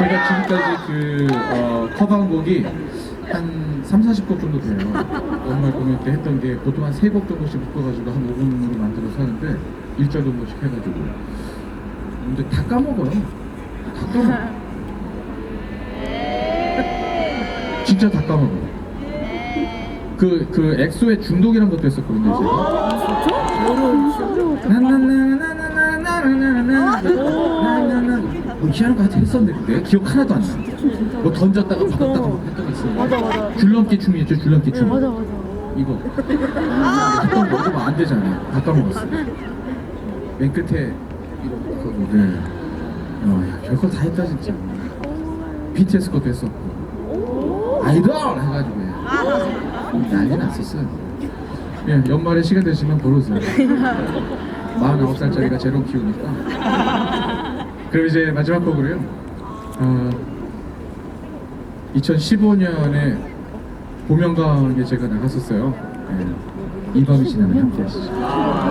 제가 지금까지 그 어, 커버한 곡이 한 3, 40곡 정도 돼요. 연말 공연 때 했던 게 보통 한 3곡 정도씩 묶어가지고 한 5분으로 만들어서 하는데 1절 정도씩 해가지고 근데 다 까먹어요. 다 까먹어. 진짜 다 까먹어요. 그, 그 엑소의 중독이라는 것도 했었거든요. 제가. 나나나나나 뭐 희한한 거 하여튼 했었는데 기억 하나도 안 나. 뭐 던졌다가 그러니까. 받았다가 뭐 했던 거 있었는데. 맞아, 맞아. 줄넘기 춤이었죠, 줄넘기 춤. 네, 맞아 맞아. 이거. 닭강 먹으면 안 되잖아요. 닭강 먹었어. 맨 끝에 이러고 거든 네. 어, 야, 별거 다 했다, 진짜. BTS 것도 했었고. 아이돌! 해가지고. 예. 난리 났었어요. 예, 연말에 시간 되시면 보러 오세요. 49살짜리가 제로 키우니까. 그럼 이제 마지막 곡으로요 어, 2015년에 보명강에 제가 나갔었어요 예. 이 밤이 지나면 함께 하시죠